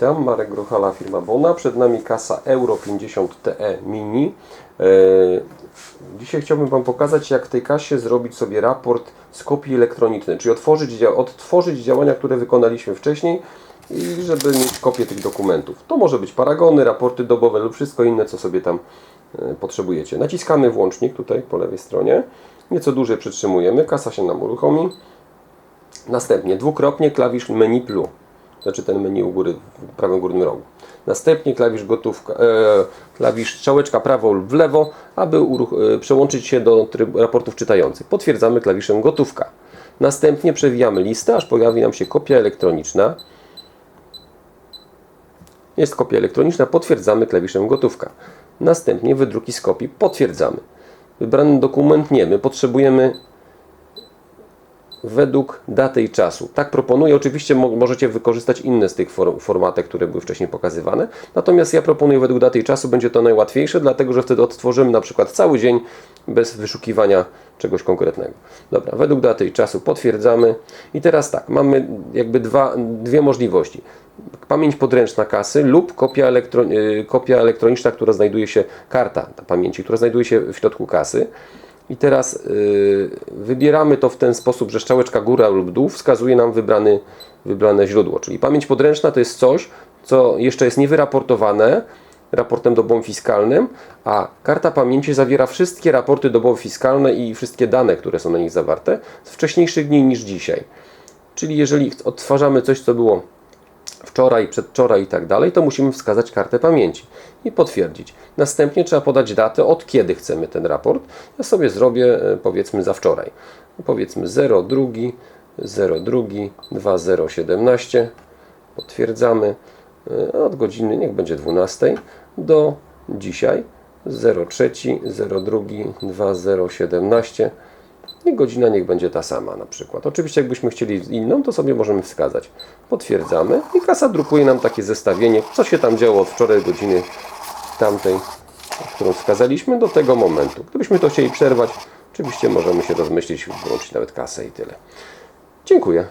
Witam, Marek Grochala, firma Bona. Przed nami kasa Euro 50 TE Mini. E, Dzisiaj chciałbym Wam pokazać, jak w tej kasie zrobić sobie raport z kopii elektronicznej, czyli otworzyć, odtworzyć działania, które wykonaliśmy wcześniej i żeby mieć kopię tych dokumentów. To może być paragony, raporty dobowe lub wszystko inne, co sobie tam e, potrzebujecie. Naciskamy włącznik tutaj po lewej stronie. Nieco dłużej przytrzymujemy, kasa się nam uruchomi. Następnie dwukrotnie klawisz menu plus, znaczy ten menu u góry w prawym górnym rogu. Następnie klawisz gotówka, e, klawisz strzałeczka prawo lub w lewo, aby e, przełączyć się do tryb raportów czytających. Potwierdzamy klawiszem gotówka. Następnie przewijamy listę, aż pojawi nam się kopia elektroniczna. Jest kopia elektroniczna, potwierdzamy klawiszem gotówka. Następnie wydruki z kopii, potwierdzamy. Wybrany dokument nie, my potrzebujemy według daty i czasu. Tak proponuję. Oczywiście mo- możecie wykorzystać inne z tych for- które były wcześniej pokazywane. Natomiast ja proponuję według daty i czasu. Będzie to najłatwiejsze, dlatego że wtedy odtworzymy na przykład cały dzień bez wyszukiwania czegoś konkretnego. Dobra, według daty i czasu potwierdzamy. I teraz tak, mamy jakby dwa, dwie możliwości. Pamięć podręczna kasy lub kopia, elektro, y, kopia elektroniczna, która znajduje się, karta pamięci, która znajduje się w środku kasy. I teraz y, wybieramy to w ten sposób, że strzałeczka góra lub dół wskazuje nam wybrany, wybrane źródło. Czyli pamięć podręczna to jest coś, co jeszcze jest niewyraportowane raportem dobowym fiskalnym, a karta pamięci zawiera wszystkie raporty dobowo-fiskalne i wszystkie dane, które są na nich zawarte z wcześniejszych dni niż dzisiaj. Czyli jeżeli odtwarzamy coś, co było wczoraj, przedwczoraj i tak dalej, to musimy wskazać kartę pamięci i potwierdzić. Następnie trzeba podać datę, od kiedy chcemy ten raport. Ja sobie zrobię e, powiedzmy za wczoraj. Powiedzmy 02, 02, 2017. Potwierdzamy. E, Od godziny, niech będzie 12 do dzisiaj 03, 02, 2017. I godzina niech będzie ta sama na przykład. Oczywiście jakbyśmy chcieli inną, to sobie możemy wskazać. Potwierdzamy i kasa drukuje nam takie zestawienie, co się tam działo od wczoraj godziny tamtej, którą wskazaliśmy, do tego momentu. Gdybyśmy to chcieli przerwać, oczywiście możemy się rozmyślić, włączyć nawet kasę i tyle. Dziękuję.